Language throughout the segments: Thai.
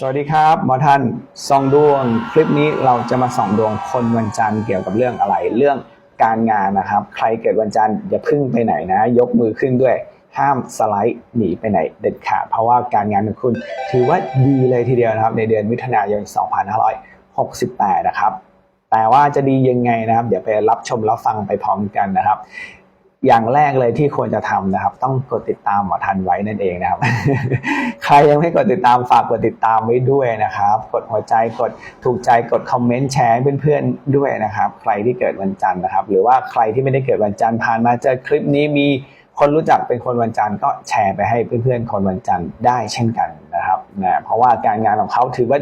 สวัสดีครับหมอท่านส่องดวง คลิปนี้เราจะมาส่องดวงคนวันจันทร์เกี่ยวกับเรื่องอะไร เรื่องการงานนะครับ ใครเกิดวันจันทร์อย่าพึ่งไปไหนนะ ยกมือขึ้นด้วย ห้ามสไลด์หนีไปไหนเด็ดขาดเพราะว่าการงานของคุณ ถือว่าดีเลยทีเดียวนะครับ ในเดือนมิถุนายน 2568 นะครับ แต่ว่าจะดียังไงนะครับ เดี๋ยวไปรับชมรับฟังไปพร้อมกันนะครับ อย่างแรกเลยที่ควรจะทำนะครับ ต้องกดติดตามหมอทันไว้นั่นเองนะครับ ใครยังไม่กดติดตามฝากกดติดตามไว้ด้วยนะครับ กดหัวใจกดถูกใจกดคอมเมนต์แชร์เพื่อนๆด้วยนะครับ ใครที่เกิดวันจันทร์นะครับ หรือว่าใครที่ไม่ได้เกิดวันจันทร์ผ่านมาเจอคลิปนี้มี คนรู้จักเป็นคนวันจันทร์ก็แชร์ไปให้เพื่อนๆ คนวันจันทร์ได้เช่นกันนะครับนะเพราะว่าการงานของเขาถือว่า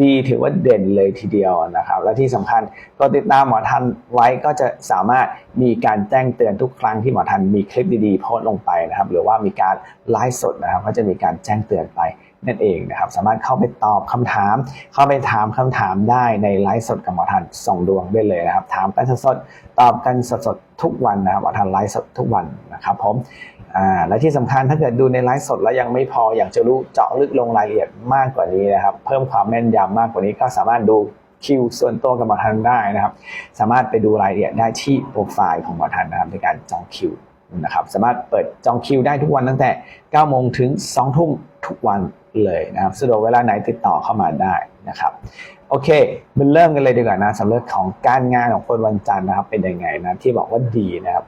ดีถือว่าเด่นเลยทีเดียวนะครับ และที่สำคัญก็ติดตามหมอทันไว้ก็จะสามารถมีการแจ้งเตือนทุกครั้งที่หมอทันมีคลิปดีๆโพสต์ลงไปนะครับ หรือว่ามีการไลฟ์สดนะครับ ก็จะมีการแจ้งเตือนไป นั่นเองนะครับ สามารถเข้าไปตอบคำถาม เข้าไปถามคำถามได้ในไลฟ์สดกับหมอทันส่งดวงได้เลยนะครับ ถามกันสดๆตอบกันสดๆทุกวันนะครับหมอทันไลฟ์สดทุกวันนะครับผมและที่สำคัญถ้าเกิดดูในไลฟ์สดแล้วยังไม่พออยากจะรู้เจาะลึกลงรายละเอียดมากกว่านี้นะครับ เพิ่มความแม่นยำมากกว่านี้ก็สามารถดูคิวส่วนตัวกับหมอทันได้นะครับ สามารถไปดูรายละเอียดได้ที่โปรไฟล์ของหมอทันนะครับในการจองคิวนะครับสามารถเปิดจองคิวได้ทุกวันตั้งแต่9โมงถึง2ทุ่มทุกวัน เลยนะครับสะดวกเวลาไหนติดต่อเข้ามาได้นะครับโอเคมันเริ่มกันเลยดีกว่านะสำหรับของการงานของคนวันจันทร์นะครับ เป็นยังไงนะที่บอกว่าดีนะครับ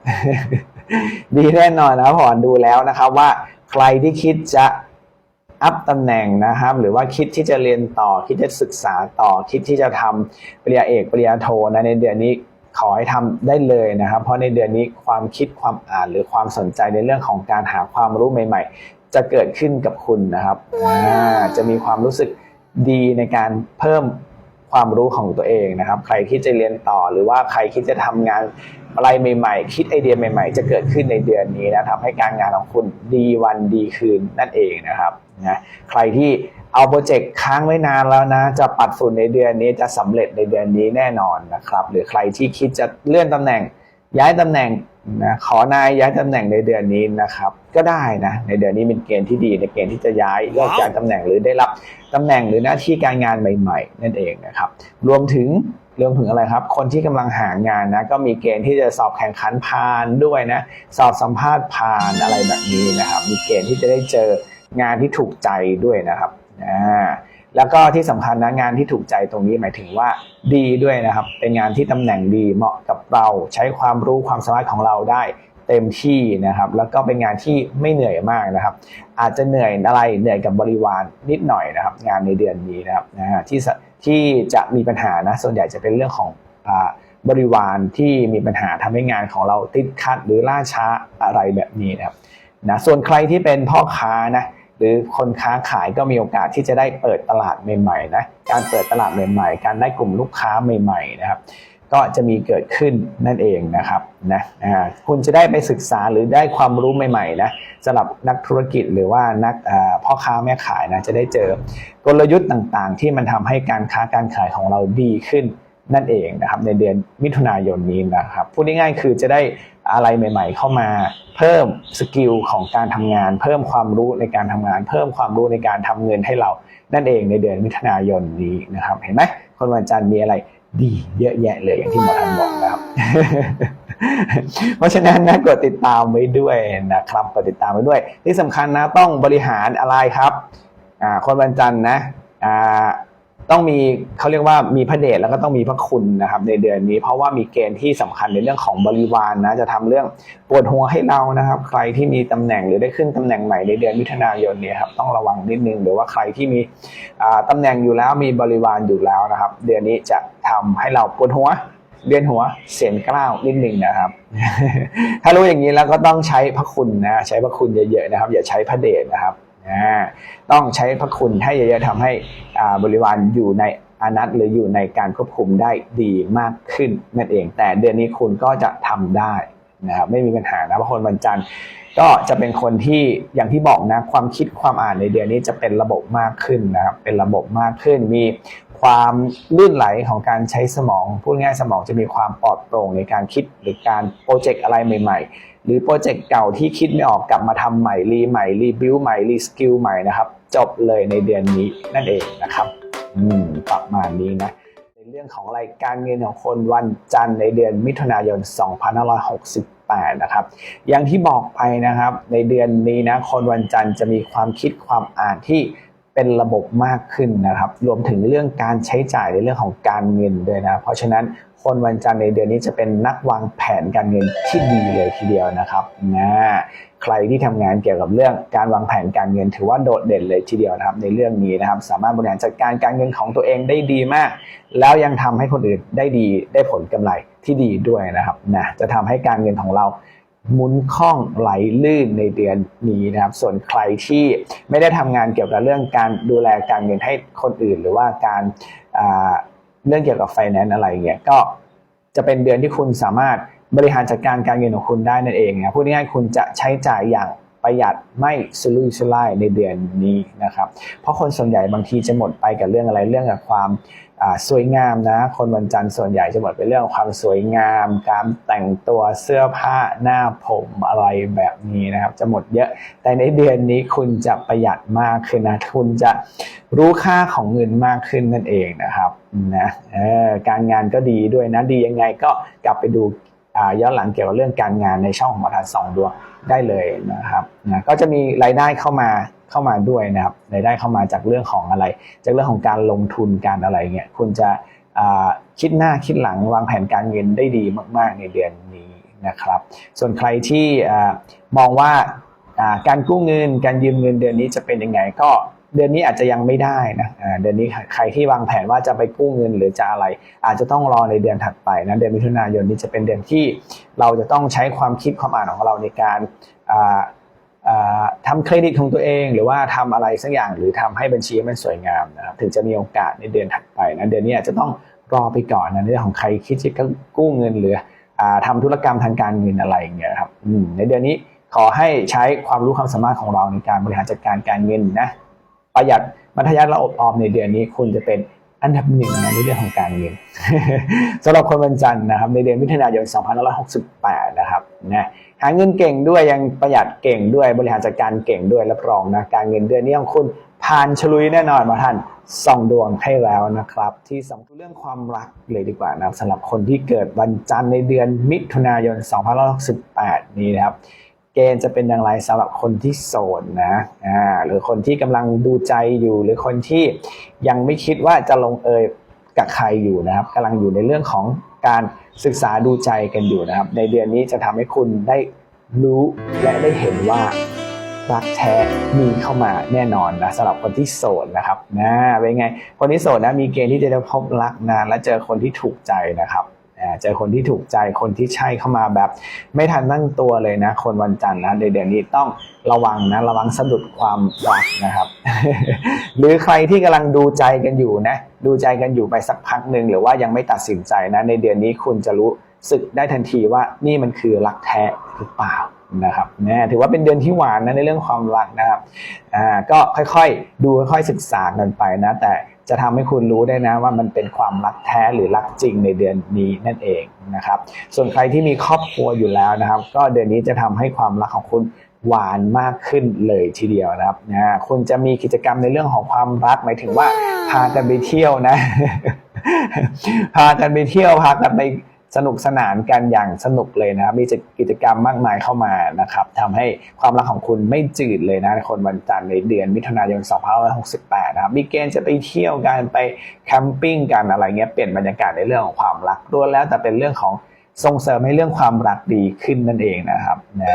ดีแน่นอนนะครับผมดูแล้วนะครับว่าใครที่คิดจะอัพตำแหน่งนะครับ หรือว่าคิดที่จะเรียนต่อคิดจะศึกษาต่อคิดที่จะทำปริญญาเอกปริญญาโทนะในเดือนนี้ขอให้ทำได้เลยนะครับ เพราะในเดือนนี้ความคิดความอ่านหรือความสนใจในเรื่องของการหาความรู้ใหม่ ๆ จะเกิดขึ้นกับคุณนะครับอ่าจะมีความรู้สึกดีในการเพิ่มความรู้ของตัวเองนะครับ ใครคิดจะเรียนต่อหรือว่าใครคิดจะทำงานอะไรใหม่ๆ คิดไอเดียใหม่ ๆ จะเกิดขึ้นในเดือนนี้นะทำให้การงานของคุณดีวันดีคืนนั่นเองนะครับนะใครที่เอาโปรเจกต์ค้างไว้นานแล้วนะ จะปัดฝุ่นในเดือนนี้จะสำเร็จในเดือนนี้แน่นอนนะครับ หรือใครที่คิดจะเลื่อนตำแหน่งย้ายตำแหน่ง นะขอนายย้ายตำแหน่งในเดือนนี้นะครับ ก็ได้นะในเดือนนี้เป็นเกณฑ์ที่ดีในเกณฑ์ที่จะย้ายเลิกย้ายตำแหน่งหรือได้รับตำแหน่งหรือหน้าที่การงานใหม่ ๆ นั่นเองนะครับ รวมถึงรวมถึงอะไรครับ คนที่กำลังหางานนะก็มีเกณฑ์ที่จะสอบแข่งขันผ่านด้วยนะสอบสัมภาษณ์ผ่านอะไรแบบนี้นะครับ มีเกณฑ์ที่จะได้เจองานที่ถูกใจด้วยนะครับอ่า แล้วก็ที่สำคัญนะงานที่ถูกใจตรงนี้หมายถึงว่าดีด้วยนะครับ เป็นงานที่ตำแหน่งดีเหมาะกับเราใช้ความรู้ความสามารถของเราได้เต็มที่นะครับ แล้วก็เป็นงานที่ไม่เหนื่อยมากนะครับ อาจจะเหนื่อยอะไรเหนื่อยกับบริวารนิดหน่อยนะครับ งานในเดือนนี้นะครับนะฮะที่สที่จะมีปัญหานะส่วนใหญ่จะเป็นเรื่องของอ่าบริวารที่มีปัญหาทำให้งานของเราติดขัดหรือล่าช้าอะไรแบบนี้นะครับนะส่วนใครที่เป็นพ่อค้านะ หรือคนค้าขายก็มีโอกาสที่จะได้เปิดตลาดใหม่ๆนะการเปิดตลาดใหม่ๆ การได้กลุ่มลูกค้าใหม่ๆนะครับก็จะมีเกิดขึ้นนั่นเองนะครับนะคุณจะได้ไปศึกษาหรือได้ความรู้ใหม่ๆนะสำหรับนักธุรกิจหรือว่านักพ่อค้าแม่ขายนะจะได้เจอกลยุทธ์ต่างๆ ที่มันทำให้การค้าการขายของเราดีขึ้นนั่นเองนะครับในเดือนมิถุนายนนี้นะครับพูดง่ายๆคือจะได้ อะไรใหม่ ๆ เข้ามาเพิ่มสกิลของการทำงาน เพิ่มความรู้ในการทำงาน เพิ่มความรู้ในการทำเงินให้เรา นั่นเองในเดือนมิถุนายนนี้นะครับ เห็นไหมคนวันจันทร์มีอะไรดีเยอะแยะเลยอย่างที่หมอทันบอกนะครับ เพราะฉะนั้นนะกดติดตามไว้ด้วยนะครับกดติดตามไว้ด้วย ที่สำคัญนะต้องบริหารอะไรครับอ่าคนวันจันทร์นะอ่า ต้องมีเขาเรียกว่ามีพระเดชแล้วก็ต้องมีพระคุณนะครับ ในเดือนนี้ เพราะว่ามีเกณฑ์ที่สำคัญในเรื่องของบริวารนนะจะทำเรื่องปวดหัวให้เรานะครับ ใครที่มีตำแหน่งหรือได้ขึ้นตำแหน่งใหม่ในเดือนมิถุนายนนี้ครับต้องระวังนิดนึงหรือว่าใครที่มีอ่าตำแหน่งอยู่แล้วมีบริวารอยู่แล้วนะครับ เดือนนี้จะทำให้เราปวดหัวเวียนหัวเสียนกล้าวนิดหนึ่งนะครับ ถ้ารู้อย่างนี้แล้วก็ต้องใช้พระคุณนะใช้พระคุณเยอะๆนะครับ อย่าใช้พระเดชนะครับ อ่าต้องใช้พระคุณให้เยอะๆทำให้บริวารอยู่ในอานัตหรืออยู่ในการควบคุมได้ดีมากขึ้นนั่นเอง แต่เดือนนี้คุณก็จะทำได้นะครับไม่มีปัญหานะเพราะคนวันจันทร์ก็จะเป็นคนที่อย่างที่บอกนะความคิดความอ่านในเดือนนี้จะเป็นระบบมากขึ้นนะครับเป็นระบบมากขึ้น มีความลื่นไหลของการใช้สมองพูดง่ายสมองจะมีความปลอดโปร่งในการคิดหรือการโปรเจกต์อะไรใหม่ หรือโปรเจกต์เก่าที่คิดไม่ออกกลับมาทำใหม่รีใหม่รีบิวใหม่รีสกิลใหม่นะครับ จบเลยในเดือนนี้นั่นเองนะครับอืมประมาณนี้นะในเรื่องของรายการเงินของคนวันจันทร์ในเดือนมิถุนายน 2568 นะครับ อย่างที่บอกไปนะครับ ในเดือนนี้นะคนวันจันทร์จะมีความคิดความอ่านที่ เป็นระบบมากขึ้นนะครับ รวมถึงเรื่องการใช้จ่ายในเรื่องของการเงินด้วยนะ เพราะฉะนั้นคนวันจันทร์ในเดือนนี้จะเป็นนักวางแผนการเงินที่ดีเลยทีเดียวนะครับนะใครที่ทำงานเกี่ยวกับเรื่องการวางแผนการเงินถือว่าโดดเด่นเลยทีเดียวนะครับในเรื่องนี้นะครับ สามารถบริหารจัดการการเงินของตัวเองได้ดีมาก แล้วยังทำให้คนอื่นได้ดีได้ผลกำไรที่ดีด้วยนะครับนะจะทำให้การเงินของเรา หมุนคล่องไหลลื่นในเดือนนี้นะครับ ส่วนใครที่ไม่ได้ทำงานเกี่ยวกับเรื่องการดูแลการเงินให้คนอื่น หรือว่าการเรื่องเกี่ยวกับไฟแนนซ์อะไรเงี้ยก็จะเป็นเดือนที่คุณสามารถบริหารจัดการการเงินของคุณได้นั่นเองนะพูดง่ายๆคุณจะใช้จ่ายอย่างประหยัดไม่สุรุ่ยสุร่ายในเดือนนี้นะครับ เพราะคนส่วนใหญ่บางทีจะหมดไปกับเรื่องอะไรเรื่องกับความ สวยงามนะ คนวันจันทร์ส่วนใหญ่จะหมดไปเรื่องความสวยงาม การแต่งตัวเสื้อผ้าหน้าผมอะไรแบบนี้นะครับ จะหมดเยอะ แต่ในเดือนนี้คุณจะประหยัดมากขึ้นนะคุณจะรู้ค่าของเงินมากขึ้นนั่นเองนะครับนะออการงานก็ดีด้วยนะดียังไงก็กลับไปดูย้อนหลังเกี่ยวกับเรื่องการงานในช่องของประธานสองดวงได้เลยนะครับนะก็จะมีรายได้เข้ามา เข้ามาด้วยนะครับรายได้เข้ามาจากเรื่องของอะไร จากเรื่องของการลงทุนการอะไรเงี้ยคุณจะคิดหน้าคิดหลังวางแผนการเงินได้ดีมาก ๆ ในเดือนนี้นะครับ ส่วนใครที่มองว่าการกู้เงิน การยืมเงินเดือนนี้จะเป็นยังไงก็เดือนนี้อาจจะยังไม่ได้นะเดือนนี้ใครที่วางแผนว่าจะไปกู้เงินหรือจะอะไร อาจจะต้องรอในเดือนถัดไปนะเดือนมิถุนายนนี้จะเป็นเดือนที่เราจะต้องใช้ความคิดความอ่านของเราในการ อ่าอ่าทำเครดิตของตัวเอง หรือว่าทำอะไรสักอย่างหรือทำให้บัญชีมันสวยงามนะครับถึงจะมีโอกาสในเดือนถัดไปนะเดือนนี้อาจจะต้องรอไปก่อนนะในเรื่องของใครคิดจะกู้เงินหรืออ่าทำธุรกรรมทางการเงินอะไรอย่างเงี้ยครับในเดือนนี้ขอให้ใช้ความรู้ความสามารถของเราในการบริหารจัดการการเงินนะประหยัดมัธยัติและอบออมในเดือนนี้คุณจะเป็นอันดับหนึ่งในเรื่องของการเงินสำหรับคนวันจันทร์นะครับในเดือนมิถุนายน 2568 นะครับนะ หาเงินเก่งด้วยยังประหยัดเก่งด้วยบริหารจัดการเก่งด้วยรับรองนะการเงินเดือนนี้ของคุณผ่านฉลุยแน่นอนมาท่านส่องดวงให้แล้วนะครับ ที่สำคัญเรื่องความรักเลยดีกว่านะสำหรับคนที่เกิดวันจันทร์ในเดือนมิถุนายน 2568 นี้นะครับ เกณฑ์จะเป็นอย่างไรสำหรับคนที่โสดนะอ่าหรือคนที่กำลังดูใจอยู่ หรือคนที่ยังไม่คิดว่าจะลงเอยกับใครอยู่นะครับกำลังอยู่ในเรื่องของการ ศึกษาดูใจกันอยู่นะครับ ในเดือนนี้จะทำให้คุณได้รู้และได้เห็นว่ารักแท้มีเข้ามาแน่นอนนะสำหรับคนที่โสดนะครับนะเป็นไง คนที่โสดนะมีเกณฑ์ที่จะได้พบรักนะและเจอคนที่ถูกใจนะครับ เจอคนที่ถูกใจคนที่ใช่เข้ามาแบบ ไม่ทันตั้งตัวเลยนะ คนวันจันทร์นะเดือนนี้ต้องระวังนะระวังสะดุดความรักนะครับ หรือใครที่กำลังดูใจกันอยู่นะ ดูใจกันอยู่ไปสักพักหนึ่งหรือว่ายังไม่ตัดสินใจนะ ในเดือนนี้คุณจะรู้สึกได้ทันทีว่านี่มันคือรักแท้หรือเปล่านะครับนะถือว่าเป็นเดือนที่หวานนะในเรื่องความรักนะครับอ่าก็ค่อยๆ ดูค่อยๆศึกษากันไปนะแต่ จะทำให้คุณรู้ได้นะว่ามันเป็นความรักแท้หรือรักจริงในเดือนนี้นั่นเองนะครับ ส่วนใครที่มีครอบครัวอยู่แล้วนะครับ ก็เดือนนี้จะทำให้ความรักของคุณหวานมากขึ้นเลยทีเดียวนะครับนะคุณจะมีกิจกรรมในเรื่องของความรักหมายถึงว่าพากันไปเที่ยวนะ พากันไปเที่ยวพากันไป สนุกสนานกันอย่างสนุกเลยนะครับมีกิจกรรมมากมายเข้ามานะครับทำให้ความรักของคุณไม่จืดเลยนะในคนวันจันทร์ในเดือนมิถุนายน 2568 นะครับมีเกณฑ์จะไปเที่ยวกันไปแคมปิ้งกันอะไรเงี้ยเปลี่ยนบรรยากาศในเรื่องของความรักล้วนแล้วแต่เป็นเรื่องของส่งเสริมให้เรื่องความรักดีขึ้นนั่นเองนะครับนะ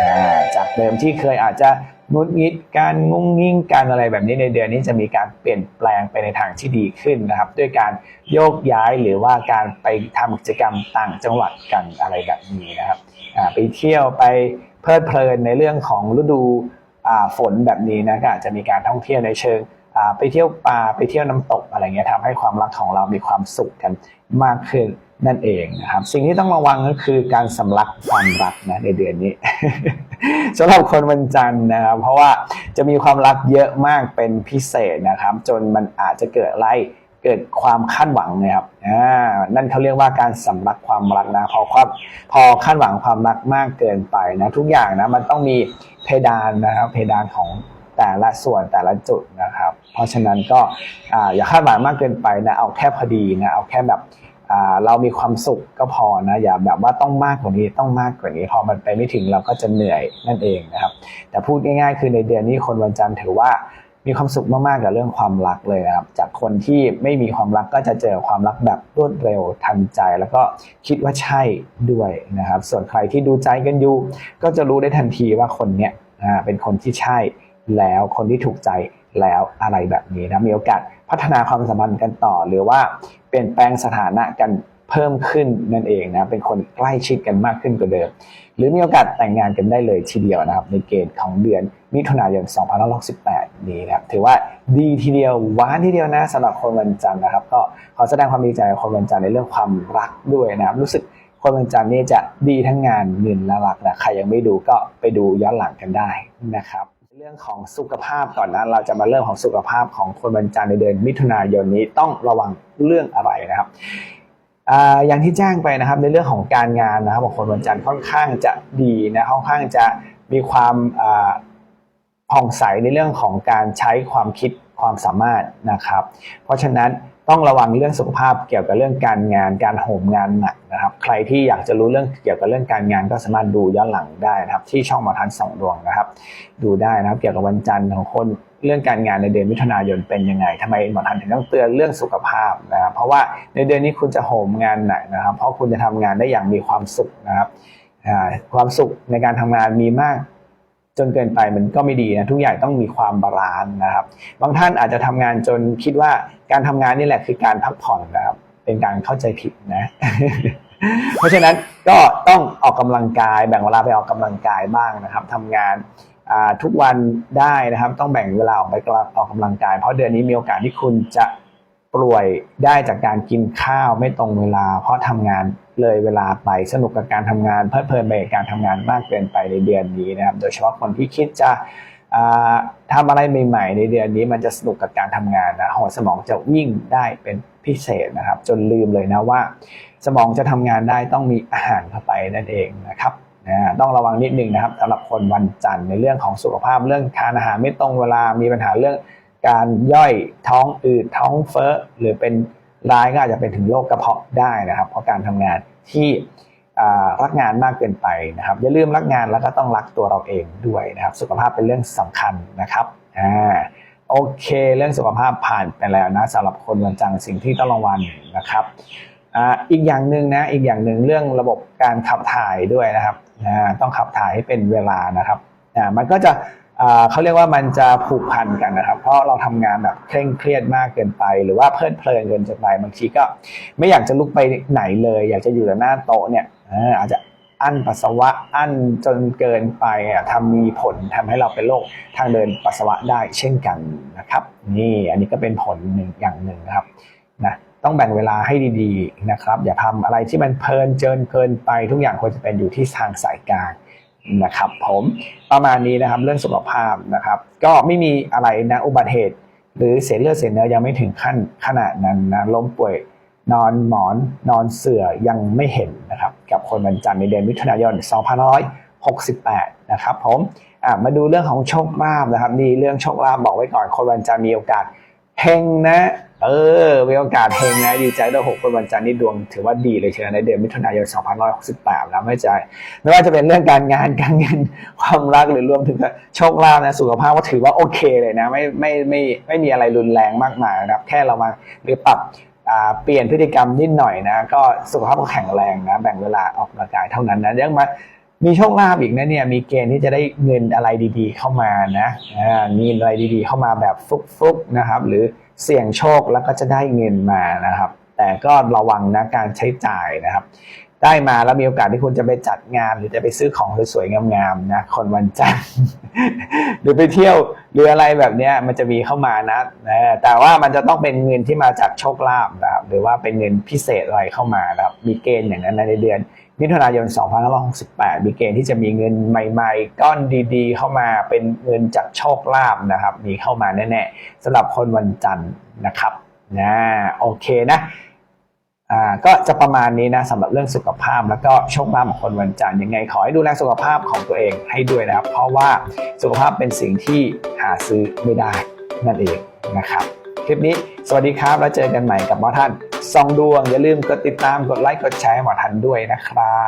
จากเดิมที่เคยอาจจะ งุดงิดการงุ้งงิ่งการอะไรแบบนี้ในเดือนนี้จะมีการเปลี่ยนแปลงไปในทางที่ดีขึ้นนะครับ ด้วยการโยกย้ายหรือว่าการไปทำกิจกรรมต่างจังหวัดกันอะไรแบบนี้นะครับไปเที่ยวไปเพลิดเพลินในเรื่องของฤดูฝนแบบนี้นะก็อาจจะมีการท่องเที่ยวในเชิง ไปเที่ยวป่าไปเที่ยวน้ำตกอะไรเงี้ยทำให้ความรักของเรามีความสุขกันมากขึ้นนั่นเองนะครับ สิ่งที่ต้องระวังก็คือการสำลักความรักนะในเดือนนี้ สำหรับคนวันจันทร์นะครับ เพราะว่าจะมีความรักเยอะมากเป็นพิเศษนะครับ จนมันอาจจะเกิดอะไรเกิดความคาดหวังนะครับอ่านั่นเขาเรียกว่าการสำลักความรักนะพอความพอคาดหวังความรักมากเกินไปนะทุกอย่างนะมันต้องมีเพดานนะครับ เพดานของแต่ละส่วนแต่ละจุดนะครับ เพราะฉะนั้นก็อย่าคาดหวังมากเกินไปนะเอาแค่พอดีนะเอาแค่แบบเรามีความสุขก็พอนะอย่าแบบว่าต้องมากกว่านี้ต้องมากกว่านี้ พอมันไปไม่ถึงเราก็จะเหนื่อยนั่นเองนะครับ แต่พูดง่ายๆ คือในเดือนนี้คนวันจันทร์ถือว่ามีความสุขมากๆกับเรื่องความรักเลยนะครับ จากคนที่ไม่มีความรักก็จะเจอความรักแบบรวดเร็วทันใจ แล้วก็คิดว่าใช่ด้วยนะครับ ส่วนใครที่ดูใจกันอยู่ ก็จะรู้ได้ทันทีว่าคนเนี้ยเป็นคนที่ใช่แล้วคนที่ถูกใจ แล้วอะไรแบบนี้นะมีโอกาสพัฒนาความสัมพันธ์กันต่อ หรือว่าเปลี่ยนแปลงสถานะกันเพิ่มขึ้นนั่นเองนะเป็นคนใกล้ชิดกันมากขึ้นกว่าเดิม หรือมีโอกาสแต่งงานกันได้เลยทีเดียวนะครับ ในเกณฑ์ของเดือนมิถุนายน 2568 นี้นะครับ ถือว่าดีทีเดียวหวานทีเดียวนะสำหรับคนวันจันทร์นะครับ ก็ขอแสดงความดีใจกับคนวันจันทร์ในเรื่องความรักด้วยนะครับ รู้สึกคนวันจันทร์นี่จะดีทั้งงานเงินและรักนะใครยังไม่ดูก็ไปดูย้อนหลังกันได้นะครับ เรื่องของสุขภาพก่อนนะเราจะมาเรื่องของสุขภาพของคนวันจันทร์ในเดือนมิถุนายนนี้ต้องระวังเรื่องอะไรนะครับอย่างที่แจ้งไปนะครับในเรื่องของการงานนะครับของคนวันจันทร์ค่อนข้างจะดีนะค่อนข้างจะมีความผ่องใสในเรื่องของการใช้ความคิดความสามารถนะครับ เพราะฉะนั้น ต้องระวังเรื่องสุขภาพเกี่ยวกับเรื่องการงานการโหมงานหนักนะครับ ใครที่อยากจะรู้เรื่องเกี่ยวกับเรื่องการงานก็สามารถดูย้อนหลังได้นะครับ ที่ช่องหมอทันสองดวงนะครับ ดูได้นะครับ เกี่ยวกับวันจันทร์ของคนเรื่องการงานในเดือนมิถุนายนเป็นยังไงทำไมหมอทันถึงต้องเตือนเรื่องสุขภาพนะครับ เพราะว่าในเดือนนี้คุณจะโหมงานหนักนะครับ เพราะคุณจะทำงานได้อย่างมีความสุขนะครับความสุขในการทำงานมีมาก จนเกินไปมันก็ไม่ดีนะทุกอย่างต้องมีความบาลานซ์นะครับ บางท่านอาจจะทำงานจนคิดว่าการทำงานนี่แหละคือการพักผ่อนนะครับ เป็นการเข้าใจผิดนะ เพราะฉะนั้นก็ต้องออกกำลังกาย แบ่งเวลาไปออกกำลังกายบ้างนะครับทำงานทุกวันได้นะครับ ต้องแบ่งเวลาออกไปออกกำลังกาย เพราะเดือนนี้มีโอกาสที่คุณจะป่วยได้จากการกินข้าวไม่ตรงเวลา เพราะทำงาน เลยเวลาไปสนุกกับการทำงานเพลิดเพลินไปกับการทำงานมากเกินไปในเดือนนี้นะครับ โดยเฉพาะคนที่คิดจะอ่าทำอะไรใหม่ ๆ ในเดือนนี้มันจะสนุกกับการทำงานนะหัวสมองจะวิ่งได้เป็นพิเศษนะครับ จนลืมเลยนะว่า สมองจะทำงานได้ต้องมีอาหารเข้าไปนั่นเองนะครับนะต้องระวังนิดนึงนะครับสำหรับคนวันจันทร์ในเรื่องของสุขภาพเรื่องทานอาหารไม่ตรงเวลามีปัญหาเรื่องการย่อยท้องอืดท้องเฟ้อหรือเป็น ร้ายก็อาจจะเป็นถึงโรคกระเพาะได้นะครับ เพราะการทำงานที่รักงานมากเกินไปนะครับ อย่าลืมรักงานแล้วก็ต้องรักตัวเราเองด้วยนะครับ สุขภาพเป็นเรื่องสำคัญนะครับอ่าโอเค เรื่องสุขภาพผ่านไปแล้วนะสำหรับคนวันจันทร์สิ่งที่ต้องระวังนะครับอ่าอีกอย่างหนึ่งนะอีกอย่างหนึ่งเรื่องระบบการขับถ่ายด้วยนะครับอ่าต้องขับถ่ายให้เป็นเวลานะครับอ่ามันก็จะ เขาเรียกว่ามันจะผูกพันกันนะครับ เพราะเราทำงานแบบเคร่งเครียดมากเกินไป หรือว่าเพลิดเพลินเกินไปบางทีก็ ไม่อยากจะลุกไปไหนเลย อยากจะอยู่แต่หน้าโต๊ะเนี่ยอาจจะอั้นปัสสาวะอั้นจนเกินไปอะทำมีผลทำให้เราเป็นโรคทางเดินปัสสาวะได้เช่นกันนะครับ นี่อันนี้ก็เป็นผลหนึ่งอย่างหนึ่งนะครับนะต้องแบ่งเวลาให้ดีๆนะครับ อย่าทำอะไรที่มันเพลินเจินเกินไปทุกอย่างควรจะเป็นอยู่ที่ทางสายกลาง นะครับผมประมาณนี้นะครับเรื่องสุขภาพนะครับ ก็ไม่มีอะไรนะอุบัติเหตุ หรือเสียเลือดเสียเนื้อยังไม่ถึงขั้นขนาดนั้นนะล้มป่วยนอนหมอนนอนเสื่อยังไม่เห็นนะครับ กับคนวันจันทร์ในเดือนมิถุนายน 2568 นะครับผมมาดูเรื่องของโชคลาภนะครับนี่เรื่องโชคลาภบอกไว้ก่อนคนวันจันทร์มีโอกาสเฮงนะ เออมีโอกาสเฮงนะดีใจด้วยหกคนวันจันทร์นี่ดวงถือว่าดีเลยเชียวในเดือนมิถุนายน 2568แล้วไม่ใจ ไม่ว่าจะเป็นเรื่องการงานการเงินความรักหรือรวมถึงโชคลาภนะสุขภาพก็ถือว่าโอเคเลยนะ ไม่ไม่ไม่ไม่มีอะไรรุนแรงมากมายนะครับ แค่เรามาหรือปรับเปลี่ยนพฤติกรรมนิดหน่อยนะ ก็สุขภาพก็แข็งแรงนะ แบ่งเวลาออกกำลังกายเท่านั้นนะยังมามีโชคลาภอีกนะเนี่ยมีเกณฑ์ที่จะได้เงินอะไรดีๆ เข้ามานะมีอะไรดีๆ เข้ามาแบบฟุกๆนะครับ หรือ เสี่ยงโชคแล้วก็จะได้เงินมานะครับ แต่ก็ระวังนะการใช้จ่ายนะครับ ได้มาแล้วมีโอกาสที่คุณจะไปจัดงาน หรือจะไปซื้อของสวยๆงามๆนะคนวันจันทร์หรือไปเที่ยวหรืออะไรแบบนี้มันจะมีเข้ามานะแต่ว่ามันจะต้องเป็นเงินที่มาจากโชคลาภนะครับหรือว่าเป็นเงินพิเศษอะไรเข้ามานะครับมีเกณฑ์อย่างนั้นในเดือน มิถุนายน 2568 มีเกณฑ์ที่จะมีเงินใหม่ๆ ก้อนดีๆ เข้ามาเป็นเงินจากโชคลาภนะครับ มีเข้ามาแน่ๆสำหรับคนวันจันทร์นะครับนะโอเคนะอ่าก็จะประมาณนี้นะสำหรับเรื่องสุขภาพแล้วก็โชคลาภของคนวันจันทร์ยังไงขอให้ดูแลสุขภาพของตัวเองให้ด้วยนะครับ เพราะว่าสุขภาพเป็นสิ่งที่หาซื้อไม่ได้นั่นเองนะครับ คลิปนี้สวัสดีครับแล้วเจอกันใหม่กับหมอท่าน ซองดวง อย่าลืมกดติดตามกดไลค์กดแชร์หมอทันด้วยนะครับ